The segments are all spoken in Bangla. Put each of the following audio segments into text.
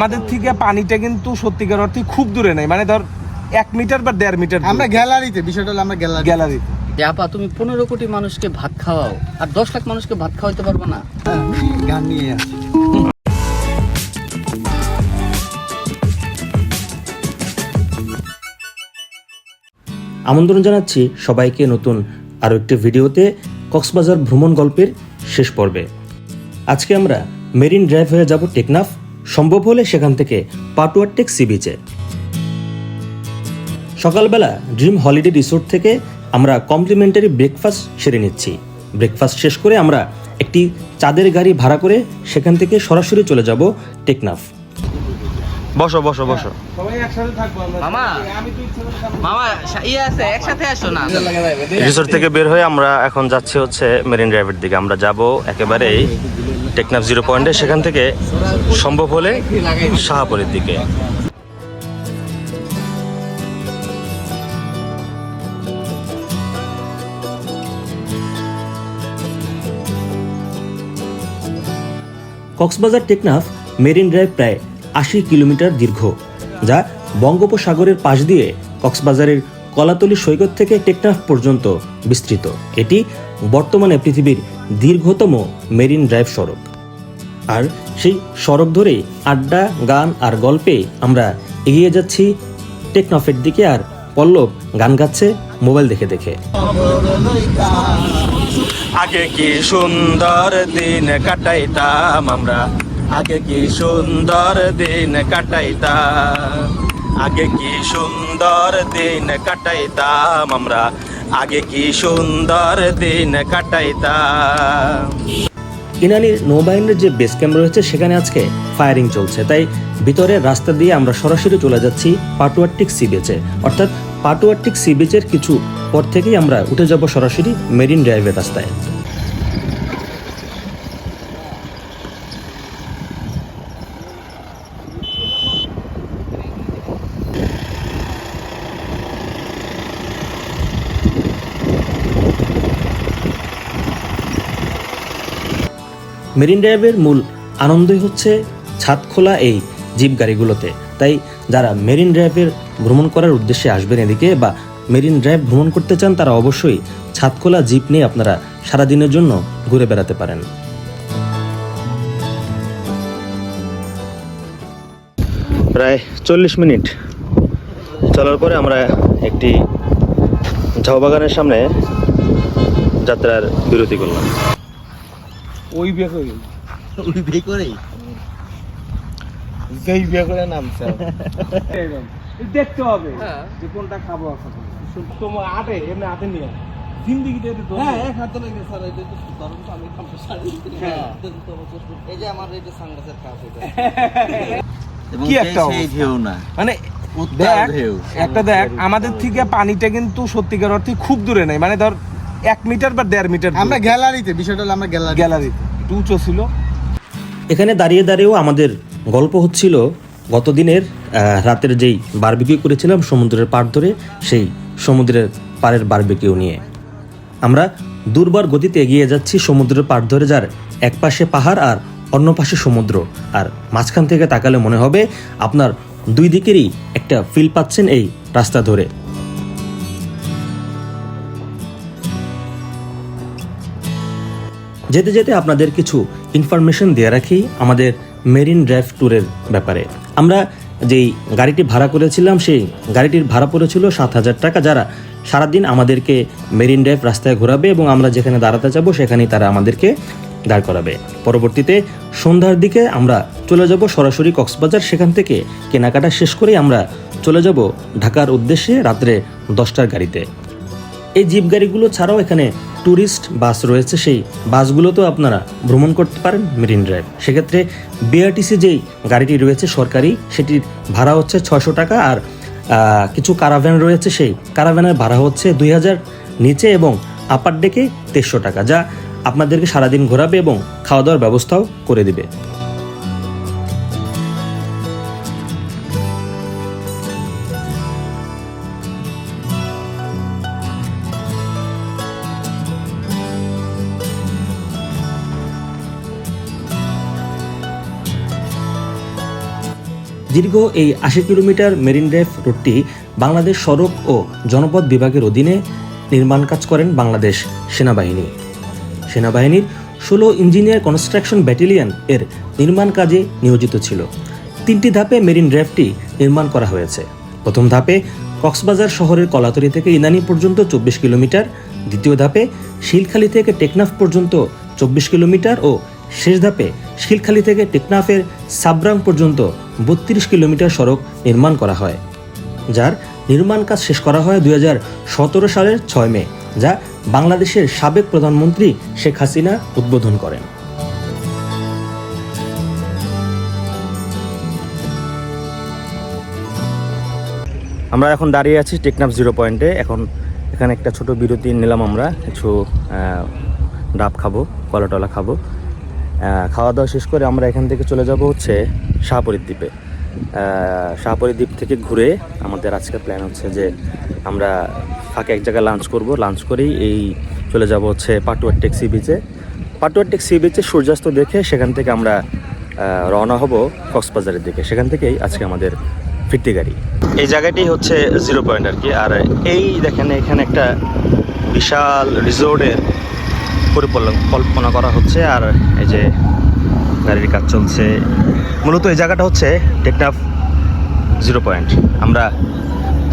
আমাদের থেকে পানিটা কিন্তু সত্যিকার অর্থে খুব দূরে নেই। মানে ধর এক মিটার বা দেড় মিটার আমরা গ্যালারিতে বিষয়টা হলো আমরা গ্যালারি গ্যালারি যে আপা তুমি পনেরো কোটি মানুষকে ভাত খাওয়াও আর দশ লাখ মানুষকে ভাত খাওয়াইতে পারবে না। গান নিয়ে আছি আমন্ত্রণ জানাচ্ছি সবাইকে নতুন আরও একটি ভিডিওতে কক্সবাজার ভ্রমণ গল্পের শেষ পর্বে। আজকে আমরা মেরিন ড্রাইভ হয়ে যাব টেকনাফ। সম্ভব হলে সেখান থেকে পাটুয়ারটেক সি বিচে। সকালবেলা ড্রিম হলিডে রিসোর্ট থেকে আমরা কমপ্লিমেন্টারি ব্রেকফাস্ট সেরে নিচ্ছি। ব্রেকফাস্ট শেষ করে আমরা একটি চাঁদের গাড়ি ভাড়া করে সেখান থেকে সরাসরি চলে যাব টেকনাফ। বসো বসো বসো। সবাই একসাথে থাকব আমরা। মামা। আমি তো ইচ্ছে করে থাকব। মামা ইয়ে আছে একসাথে আসো না। রিসোর্ট থেকে বের হয়ে আমরা এখন যাচ্ছি হচ্ছে মেরিন ড্রাইভের দিকে। আমরা যাব একেবারেই টেকনাফ জিরো পয়েন্টে, সেখান থেকে সম্ভব হলে শাহাপুরের দিকে। কক্সবাজার টেকনাফ মেরিন ড্রাইভ প্রায় আশি কিলোমিটার দীর্ঘ, যা বঙ্গোপসাগরের পাশ দিয়ে কক্সবাজারের কলাতলি সৈকত থেকে টেকনাফ পর্যন্ত বিস্তৃত। এটি বর্তমানে পৃথিবীর দীর্ঘতম মেরিন ড্রাইভ সড়ক। আর সেই সড়ক ধরেই আড্ডা, গান আর গল্পে আমরা এগিয়ে যাচ্ছি। টেকনাফের দিকে আর পল্লব গান গাচ্ছে মোবাইল দেখে দেখে। আগে কি সুন্দর দিন কাটাইতাম আমরা? আগে কি সুন্দর দিন কাটাইতাম? আগে কি সুন্দর দিন কাটাইতাম আমরা? আগে কি সুন্দর দিন কাটাইতাম? ইনানির নৌবাহিনীর যে বেস ক্যাম্প রয়েছে, সেখানে আজকে ফায়ারিং চলছে। তাই ভিতরে রাস্তা দিয়ে আমরা সরাসরি চলে যাচ্ছি পাটুয়ারটিক সি বিচে অর্থাৎ পাটুয়ারটিক সি বিচের কিছু পর থেকেই আমরা উঠে যাব সরাসরি মেরিন ড্রাইভের রাস্তায়। মেরিন ড্রাইভের মূল আনন্দই হচ্ছে ছাদ খোলা এই জিপ গাড়িগুলোতে। তাই যারা মেরিন ড্রাইভের ভ্রমণ করার উদ্দেশ্যে আসবেন এদিকে বা মেরিন ড্রাইভ ভ্রমণ করতে চান, তারা অবশ্যই ছাদ খোলা জিপ নিয়ে আপনারা সারাদিনের জন্য ঘুরে বেড়াতে পারেন। প্রায় চল্লিশ মিনিট চলার পরে আমরা একটি ঝাউ বাগানের সামনে যাত্রার বিরতি করলাম। ওই বিয়ে করে। ওই বে করে? যেই বিয়ে করে নামছে দেখতে হবে। যে কোনটা খাব তোমার আটে এমনি আটে নিয়ে জিন্দিগিতে একটু হ্যাঁ এক হাতে লেগে স্যার এটা তো ধরুন তো আমি খামতে সারি হ্যাঁ। এই যে আমার এটা সানগ্লাসের কাজ এটা। কি একটা ঢেউ না। মানে দেখ একটা দেখ আমাদের থেকে পানিটা কিন্তু সত্যিকার অর্থে খুব দূরে নেই। মানে ধর এক মিটার বা দেড় মিটার আমরা গ্যালারিতে বিষয়টা হলো আমরা গ্যালারি গ্যালারি একটু উঁচু ছিল। এখানে দাঁড়িয়ে দাঁড়িয়েও আমাদের গল্প হচ্ছিল গতদিনের রাতের যেই বারবিকিউ করেছিলাম সমুদ্রের পাড় ধরে, সেই সমুদ্রের পাড়ের বারবিকিউ নিয়ে। আমরা দুর্বার গতিতে এগিয়ে যাচ্ছি সমুদ্রের পাড় ধরে যার এক পাশে পাহাড় আর অন্য পাশে সমুদ্র। আর মাঝখান থেকে তাকালে মনে হবে আপনার দুই দিকেরই একটা ফিল পাচ্ছেন এই রাস্তা ধরে। যেতে যেতে আপনাদের কিছু ইনফরমেশন দিয়ে রাখি আমাদের মেরিন ড্রাইভ ট্যুরের ব্যাপারে। আমরা যেই গাড়িটি ভাড়া করেছিলাম, সেই গাড়িটির ভাড়া পড়েছিল সাত হাজার টাকা, যারা সারাদিন আমাদেরকে মেরিন ড্রাইভ রাস্তায় ঘোরাবে এবং আমরা যেখানে দাঁড়াতে যাব, সেখানেই তারা আমাদেরকে দাঁড় করাবে। পরবর্তীতে সন্ধ্যার দিকে আমরা চলে যাব সরাসরি কক্সবাজার, সেখান থেকে কেনাকাটা শেষ করেই আমরা চলে যাব ঢাকার উদ্দেশ্যে রাত্রে দশটার গাড়িতে। এই জিপ গাড়িগুলো ছাড়াও এখানে ট্যুরিস্ট বাস রয়েছে। সেই বাসগুলোতেও আপনারা ভ্রমণ করতে পারেন মেরিন ড্রাইভ। সেক্ষেত্রে বিআরটিসি যেই গাড়িটি রয়েছে সরকারি, সেটির ভাড়া হচ্ছে ছয়শো টাকা আর কিছু কারাভ্যান রয়েছে সেই কারাভ্যানের ভাড়া হচ্ছে দুই হাজার নিচে এবং আপার ডেকে তেইশশো টাকা, যা আপনাদেরকে সারাদিন ঘোরাবে এবং খাওয়া দাওয়ার ব্যবস্থাও করে দিবে। দীর্ঘ এই আশি কিলোমিটার মেরিন ড্রাইভ রোডটি বাংলাদেশ সড়ক ও জনপথ বিভাগের অধীনে নির্মাণ কাজ করেন বাংলাদেশ সেনাবাহিনী। সেনাবাহিনীর ষোলো ইঞ্জিনিয়ার কনস্ট্রাকশন ব্যাটালিয়ন এর নির্মাণ কাজে নিয়োজিত ছিল। তিনটি ধাপে মেরিন ড্রাইভটি নির্মাণ করা হয়েছে। প্রথম ধাপে কক্সবাজার শহরের কলাতরি থেকে ইনানি পর্যন্ত চব্বিশ কিলোমিটার, দ্বিতীয় ধাপে শিলখালি থেকে টেকনাফ পর্যন্ত চব্বিশ কিলোমিটার ও শেষ ধাপে শিলখালি থেকে টেকনাফের সাবরাং পর্যন্ত বত্রিশ কিলোমিটার সড়ক নির্মাণ করা হয়, যার নির্মাণ কাজ শেষ করা হয় দুই হাজার সতেরো সালের ছয় মে, যা বাংলাদেশের সাবেক প্রধানমন্ত্রী শেখ হাসিনা উদ্বোধন করেন। আমরা এখন দাঁড়িয়ে আছি টেকনাফ জিরো পয়েন্টে। এখন এখানে একটা ছোট বিরতি নিলাম আমরা কিছু ডাব খাব কলাটলা খাব। খাওয়া দাওয়া শেষ করে আমরা এখান থেকে চলে যাব হচ্ছে শাহপরীর দ্বীপে। আহ, শাহপরীর দ্বীপ থেকে ঘুরে আমাদের আজকের প্ল্যান হচ্ছে যে আমরা ফাঁকে এক জায়গায় লাঞ্চ করব। লাঞ্চ করেই এই চলে যাব হচ্ছে পাটুয়ার টেক্সি বিচে পাটুয়ার টেক্সি বিচে সূর্যাস্ত দেখে সেখান থেকে আমরা রওনা হব কক্সবাজারের দিকে। সেখান থেকেই আজকে আমাদের ফিরতি গাড়ি। এই জায়গাটি হচ্ছে জিরো পয়েন্ট আর কি। আর এই দেখেন এখানে একটা বিশাল রিসোর্টের পরিকল্পনা করা হচ্ছে আর এই যে গাড়ির কাজ চলছে। মূলত এই জায়গাটা হচ্ছে টেকনাফ জিরো পয়েন্ট। আমরা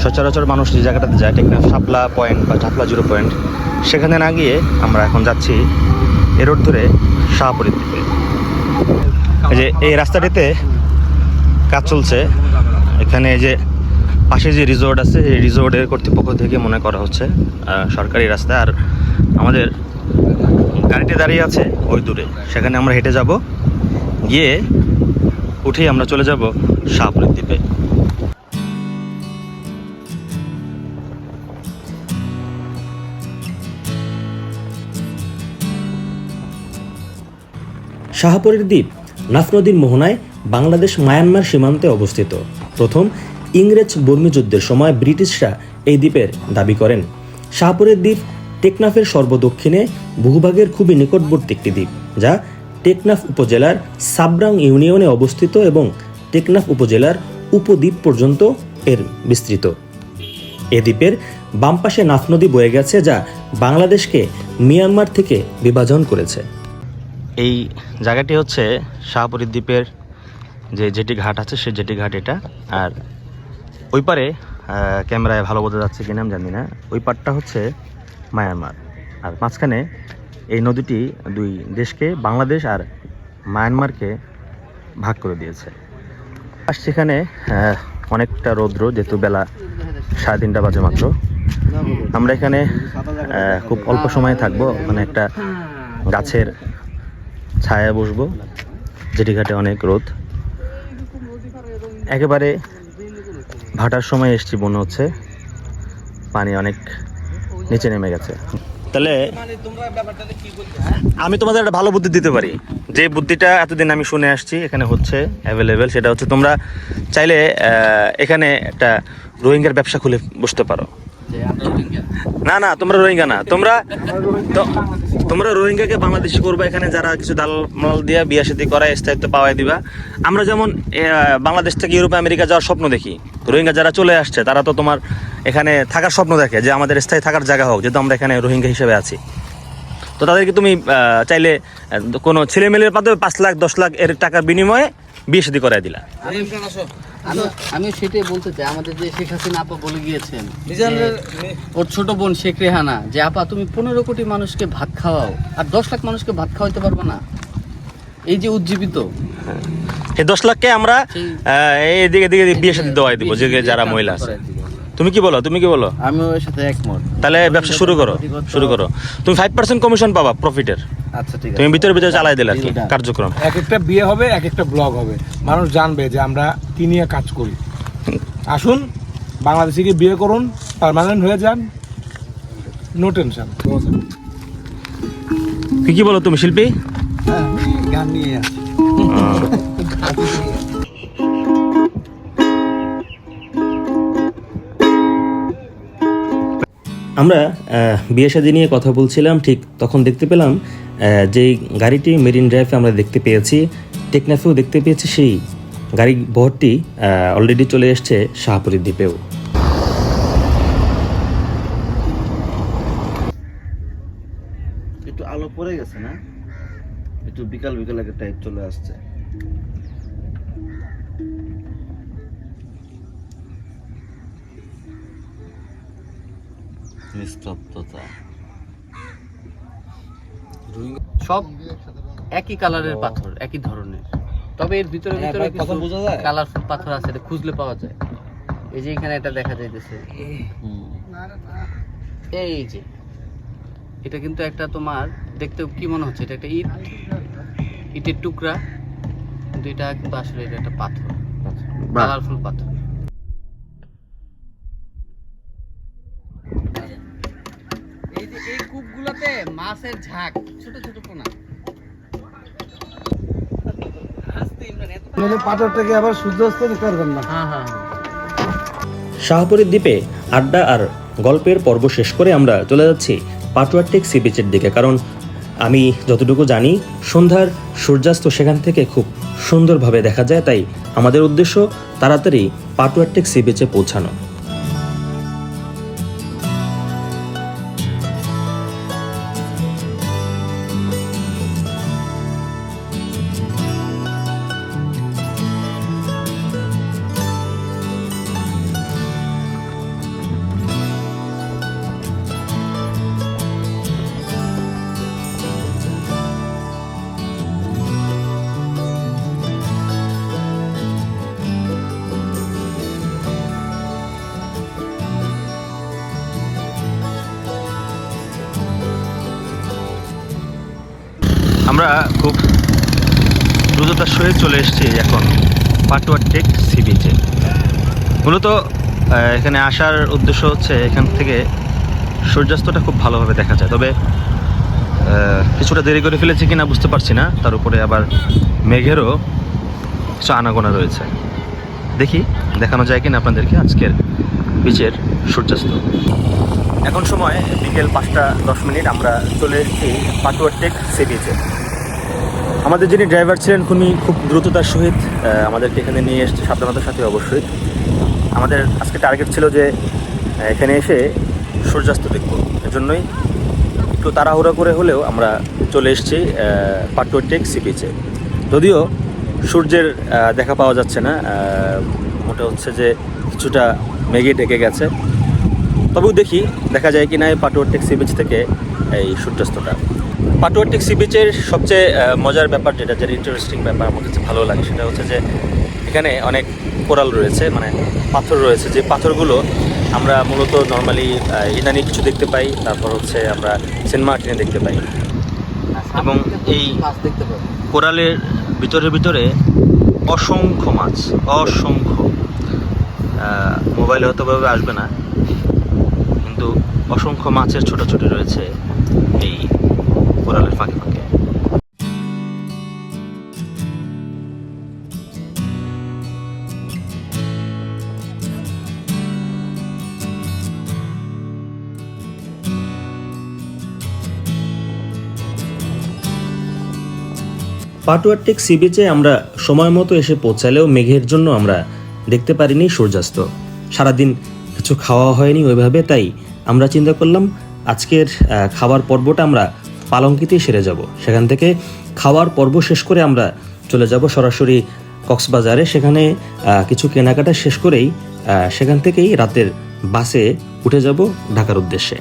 সচরাচর মানুষ যে জায়গাটাতে যায় টেকনাফ শাপলা পয়েন্ট বা শাপলা জিরো পয়েন্ট, সেখানে না গিয়ে আমরা এখন যাচ্ছি এ রোড ধরে শাহপুরের দিকে। এই যে এই রাস্তাটিতে কাজ চলছে। এখানে যে পাশে যে রিসোর্ট আছে, এই রিসোর্টের কর্তৃপক্ষ থেকে মনে করা হচ্ছে সরকারি রাস্তা। আর আমাদের গাড়িটি দাঁড়িয়ে আছে ওই দূরে। সেখানে আমরা হেঁটে যাব। গিয়ে উঠেই আমরা চলে যাব শাহপুরের দ্বীপে। শাহপুরের দ্বীপ নাফ নদীর মোহনায় বাংলাদেশ মায়ানমার সীমান্তে অবস্থিত। প্রথম ইংরেজ বর্মী যুদ্ধের সময় ব্রিটিশরা এই দ্বীপের দাবি করেন। শাহপুরের দ্বীপ টেকনাফের সর্বদক্ষিণে ভূভাগের খুবই নিকটবর্তী একটি দ্বীপ, যা টেকনাফ উপজেলার সাবরাং ইউনিয়নে অবস্থিত এবং টেকনাফ উপজেলার উপদ্বীপ পর্যন্ত এর বিস্তৃত। এ দ্বীপের বাম পাশে নাফ নদী বয়ে গেছে, যা বাংলাদেশকে মিয়ানমার থেকে বিভাজন করেছে। এই জায়গাটি হচ্ছে শাহপুরী দ্বীপের যে জেটি ঘাট আছে, সেই জেটি ঘাট এটা। আর ওই পারে ক্যামেরায় ভালো বোঝা যাচ্ছে কিনা আমি জানি না। ওই পারটা হচ্ছে মায়ানমার। আর মাঝখানে এই নদীটি দুই দেশকে, বাংলাদেশ আর মায়ানমারকে ভাগ করে দিয়েছে। আর সেখানে অনেকটা রৌদ্র, যেহেতু বেলা সাড়ে তিনটা বাজে মাত্র। আমরা এখানে খুব অল্প সময় থাকব। মানে একটা গাছের ছায়া বসবো, যেটি ঘাটে অনেক রোদ। একেবারে ভাটার সময় এসছি, মনে হচ্ছে। পানি অনেক নিচে নেমে গেছে তাহলে আমি তোমাদের একটা ভালো বুদ্ধি দিতে পারি যে বুদ্ধিটা এতদিন আমি শুনে আসছি, এখানে হচ্ছে অ্যাভেলেবেল সেটা হচ্ছে তোমরা চাইলে এখানে একটা রোহিঙ্গার ব্যবসা খুলে বসতে পারো। না না, তোমরা রোহিঙ্গা না। তোমরা তোমরা রোহিঙ্গাকে বাংলাদেশি করবে, এখানে যারা কিছু দাল মাল দিয়া বিয়া সাথে করা স্থায়িত্ব পাওয়াই দিবা। আমরা যেমন বাংলাদেশ থেকে ইউরোপ, আমেরিকা যাওয়ার স্বপ্ন দেখি। রোহিঙ্গা যারা চলে আসছে, তারা তো তোমার এখানে থাকার স্বপ্ন দেখে যে আমাদের স্থায়ী থাকার জায়গা হোক, যেহেতু আমরা এখানে রোহিঙ্গা হিসেবে আছি। তো তাদেরকে তুমি চাইলে, কোনো ছেলে মেলের মাধ্যমে পাঁচ লাখ, দশ লাখ এর টাকার বিনিময়ে বিয়ে শাদী করাই দিলা। আমি আমি সেটাই বলতে চাই। আমাদের যে শেখ হাসিনা আপা বলে গিয়েছেন ওর ছোট বোন শেখ রেহানা যে আপা তুমি পনেরো কোটি মানুষকে ভাত খাওয়াও আর দশ লাখ মানুষকে ভাত খাওয়াইতে পারব না। এই যে উজ্জীবিত। এই দশ লাখকে আমরা এই দিকে দিকে বিয়ে সাথে দেওয়াই দিব যে যারা মহিলা আছে। তুমি কি বলো? তুমি কি বলো? আমি ওর সাথে একমত। তাহলে ব্যবসা শুরু করো শুরু করো। তুমি ফাইভ পার্সেন্ট কমিশন পাবা প্রফিটের আচ্ছা ঠিক আছে। তুমি ভিতরে ভিতরে চালাই দিলে আর কি কার্যক্রম। এক একটা বিয়ে হবে এক একটা ব্লগ হবে। মানুষ জানবে যে আমরা কি নিয়ে কাজ করি। আসুন বাংলাদেশে গিয়ে বিয়ে করুন পার্মানেন্ট হয়ে যান। নো টেনশন কি কি বলো তুমি শিল্পী? গান নিয়ে আমরা বিয়ে শাদী নিয়ে কথা বলছিলাম, ঠিক তখন দেখতে পেলাম যেই গাড়িটি মেরিন ড্রাইভে আমরা দেখতে পেয়েছি, টেকনাফেও দেখতে পেয়েছি সেই গাড়ি ভর্তি অলরেডি চলে এসছে শাহপুরীর দ্বীপেও। একটু আলো পড়ে গেছে না? একটু বিকাল বিকাল একটা টাইপ চলে আসছে। নিস্তব্ধতা। সব একই কালারের পাথর একই ধরনের। তবে এর ভিতরে হ্যাঁ, ভিতরে কিছু কালারফুল পাথর আছে এটা খুঁজলে পাওয়া যায়। এই যে এখানে এটা দেখা যাইতেছে। এই যে এটা কিন্তু একটা তোমার দেখতে কি মনে হচ্ছে? এটা একটা ইট। ইটের টুকরা কিন্তু এটা কিন্তু আসলে এটা একটা পাথর। কালারফুল পাথর। যে মাছের ঝাঁক ছোট ছোট পোনা। হাসতে ইমরান এত পাথরটাকে আবার সূর্যাস্ত করবেন না। হ্যাঁ হ্যাঁ। শাহপুরীর দ্বীপে আড্ডা আর গল্পের পর্ব শেষ করে আমরা চলে যাচ্ছি পাটুয়ারটেক সি বিচের দিকে কারণ আমি যতটুকু জানি সন্ধ্যার সূর্যাস্ত সেখান থেকে খুব সুন্দরভাবে দেখা যায় তাই আমাদের উদ্দেশ্য তাড়াতাড়ি পাটুয়ারটেক সি বিচে পৌঁছানো। সহিত চলে এসেছি এখন পাটুয়ারটেক সি বিচে মূলত এখানে আসার উদ্দেশ্য হচ্ছে এখান থেকে সূর্যাস্তটা খুব ভালোভাবে দেখা যায়। তবে কিছুটা দেরি করে ফেলেছি কিনা বুঝতে পারছি না। তার উপরে আবার মেঘেরও কিছু আনাগোনা রয়েছে। দেখি, দেখানো যায় কিনা আপনাদেরকে আজকের বিচের সূর্যাস্ত। এখন সময় বিকেল পাঁচটা দশ মিনিট। আমরা চলে এসেছি পাটুয়ারটেক সি বিচে আমাদের যিনি ড্রাইভার ছিলেন উনি খুব দ্রুততার সহিত আমাদেরকে এখানে নিয়ে এসছে সাবধানতার সাথে অবশ্যই। আমাদের আজকে টার্গেট ছিল যে এখানে এসে সূর্যাস্ত দেখব। এজন্যই একটু তাড়াহুড়া করে হলেও আমরা চলে এসেছি আহ, পাটুয়ারটেক সি বিচে যদিও সূর্যের দেখা পাওয়া যাচ্ছে না মোটা হচ্ছে যে কিছুটা মেঘে ঢেকে গেছে। তবেও দেখি দেখা যায় কিনা এই পাটুয়ারটেক সি বিচ থেকে এই সূর্যাস্তটা। পাটুয়ারটেক সি বিচের সবচেয়ে মজার ব্যাপার যেটা যেটা ইন্টারেস্টিং ব্যাপার আমার কাছে ভালো লাগে, সেটা হচ্ছে যে এখানে অনেক কোরাল রয়েছে মানে পাথর রয়েছে। যে পাথরগুলো আমরা মূলত নর্মালি ইদানি কিছু দেখতে পাই, তারপর হচ্ছে আমরা সেন্ট মার্টিনে দেখতে পাই। এবং এই- কোরালের ভিতরে ভিতরে অসংখ্য মাছ, অসংখ্য। মোবাইলে হয়তো ভাবে আসবে না, কিন্তু অসংখ্য মাছের ছোট ছোট রয়েছে এই কোরালের ফাঁকে ফাঁকে। পাটুয়ারটেক সি বিচে আমরা সময় মতো এসে পৌঁছালেও মেঘের জন্য আমরা দেখতে পারিনি সূর্যাস্ত। সারাদিন কিছু খাওয়া হয়নি ওইভাবে, তাই আমরা চিন্তা করলাম আজকের খাবার পর্বটা আমরা পালঙ্কিতেই সেরে যাব। সেখান থেকে খাওয়ার পর্ব শেষ করে আমরা চলে যাব সরাসরি কক্সবাজারে। সেখানে কিছু কেনাকাটা শেষ করেই সেখান থেকেই রাতের বাসে উঠে যাব ঢাকার উদ্দেশ্যে।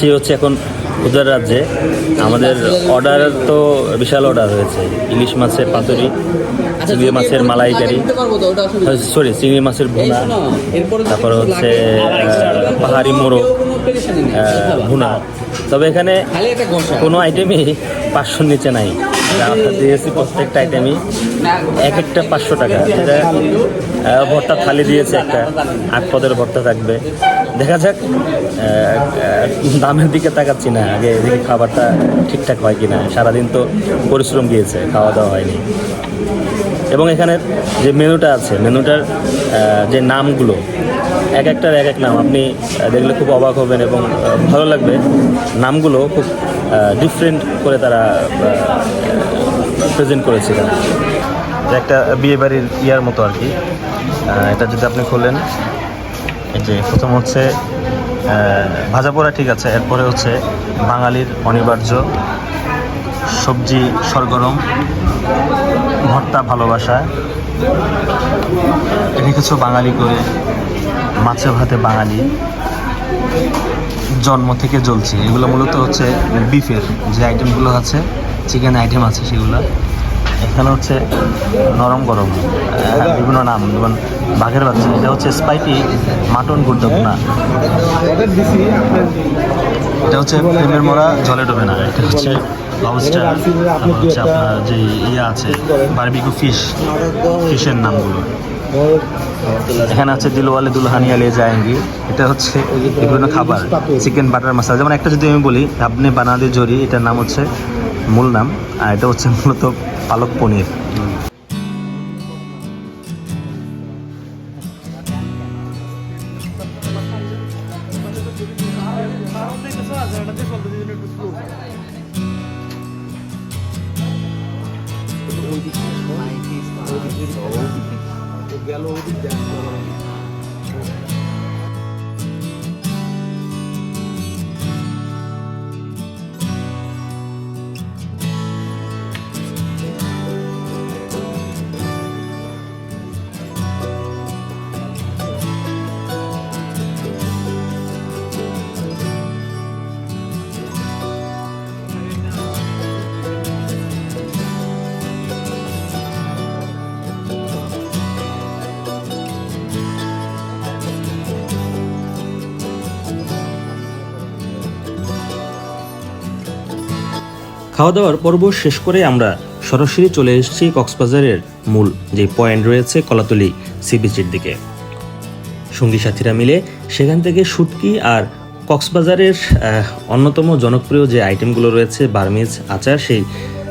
আসছি হচ্ছে এখন উদার রাজ্যে। আমাদের অর্ডার তো বিশাল অর্ডার হয়েছে। ইলিশ মাছের পাতুরি চিংড়ি মাছের মালাইকারি। সরি চিংড়ি মাছের ভুনা। তারপর হচ্ছে পাহাড়ি মোড়ো ভুনা। তবে এখানে কোনো আইটেমই পাঁচশোর নিচে নাই। দিয়েছি প্রত্যেকটা আইটেমই এক একটা পাঁচশো টাকা। যেটা ভর্তা থালি দিয়েছে একটা। আট পদের ভর্তা থাকবে। দেখা যাক দামের দিকে তাকাচ্ছি না। আগে এদিকে খাবারটা ঠিকঠাক হয় কি না সারাদিন তো পরিশ্রম গিয়েছে, খাওয়া দাওয়া হয়নি। এবং এখানে যে মেনুটা আছে, মেনুটার যে নামগুলো, এক একটার এক এক নাম। আপনি দেখলে খুব অবাক হবেন এবং ভালো লাগবে। নামগুলো খুব ডিফারেন্ট করে তারা প্রেজেন্ট করেছে একটা বিয়ে বাড়ির ইয়ার মতো আর কি। এটা যদি আপনি খোলেন এই যে প্রথম হচ্ছে ভাজা পোড়া ঠিক আছে, এরপরে হচ্ছে বাঙালির অনিবার্য সবজি সরগরম, ভর্তা ভালোবাসা। রেখেছো বাঙালি করে মাছে ভাতে বাঙালি জন্ম থেকে জ্বলছে। এগুলো মূলত হচ্ছে বিফের যে আইটেমগুলো আছে চিকেন আইটেম আছে সেগুলো। এখানে হচ্ছে নরম গরম। বিভিন্ন নাম, যেমন বাঘের বাচ্চা, এটা হচ্ছে স্পাইটি মাটন ভুনা এটা হচ্ছে প্রেমের মরা, জলে ডোবে না, এটা হচ্ছে লবস্টার হচ্ছে আপনার যে ইয়ে আছে বারবিকু ফিশ ফিশের নামগুলো। এখানে আছে দিলওয়ালে দুলহানিয়া লে যায়ঙ্গি এটা হচ্ছে বিভিন্ন খাবার, চিকেন বাটার মশলা, যেমন একটা যদি আমি বলি আপনি বানাদে জরি, এটার নাম হচ্ছে মূল নাম আর এটা হচ্ছে মূলত পালক পনির। খাওয়া দাওয়ার পর্ব শেষ করে আমরা সরাসরি চলে এসেছি কক্সবাজারের মূল যে পয়েন্ট রয়েছে কলাতলি সি বিচের দিকে। সঙ্গী সাথীরা মিলে সেখান থেকে শুটকি আর কক্সবাজারের অন্যতম জনপ্রিয় যে আইটেমগুলো রয়েছে, বার্মিজ, আচার, সেই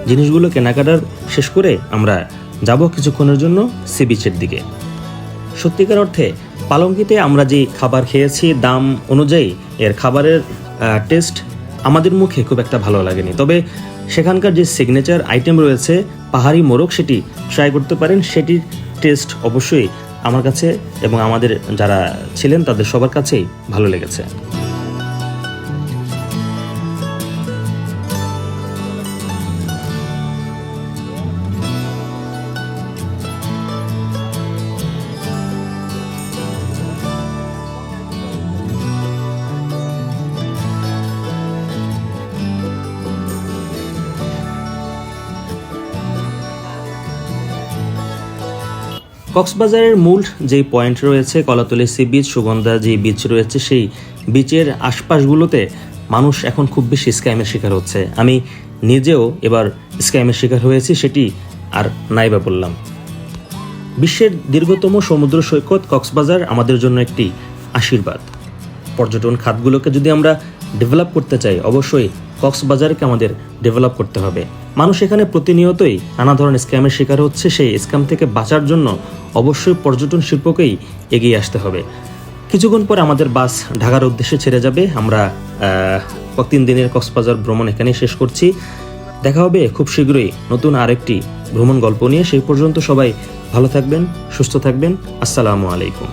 জিনিসগুলো কেনাকাটার শেষ করে আমরা যাব কিছুক্ষণের জন্য সি বিচের দিকে। সত্যিকার অর্থে পালঙ্কিতে আমরা যে খাবার খেয়েছি, দাম অনুযায়ী এর খাবারের টেস্ট আমাদের মুখে খুব একটা ভালো লাগেনি। তবে সেখানকার যে সিগনেচার আইটেম রয়েছে, পাহাড়ি মোরগ, সেটি ট্রাই করতে পারেন। সেটির টেস্ট অবশ্যই আমার কাছে এবং আমাদের যারা ছিলেন, তাদের সবার কাছেই ভালো লেগেছে। কক্সবাজারের মূল যেই পয়েন্ট রয়েছে, কলাতলি সি বিচ, সুগন্ধা যে বিচ রয়েছে, সেই বিচের আশপাশগুলোতে মানুষ এখন খুব বেশি স্ক্যামের শিকার হচ্ছে। আমি নিজেও এবার স্ক্যামের শিকার হয়েছি সেটি আর নাইবা বললাম। বিশ্বের দীর্ঘতম সমুদ্র সৈকত কক্সবাজার আমাদের জন্য একটি আশীর্বাদ। পর্যটন খাতগুলোকে যদি আমরা ডেভেলপ করতে চাই, অবশ্যই কক্সবাজারকে আমাদের ডেভেলপ করতে হবে। মানুষ এখানে প্রতিনিয়তই নানা ধরনের স্ক্যামের শিকার হচ্ছে, সেই স্ক্যাম থেকে বাঁচার জন্য অবশ্যই পর্যটন শিল্পকেই এগিয়ে আসতে হবে। কিছুক্ষণ পর আমাদের বাস ঢাকার উদ্দেশ্যে ছেড়ে যাবে। আমরা তিন দিনের কক্সবাজার ভ্রমণ এখানেই শেষ করছি। দেখা হবে খুব শীঘ্রই নতুন আরেকটি ভ্রমণ গল্প নিয়ে। সেই পর্যন্ত সবাই ভালো থাকবেন, সুস্থ থাকবেন। আসসালামু আলাইকুম।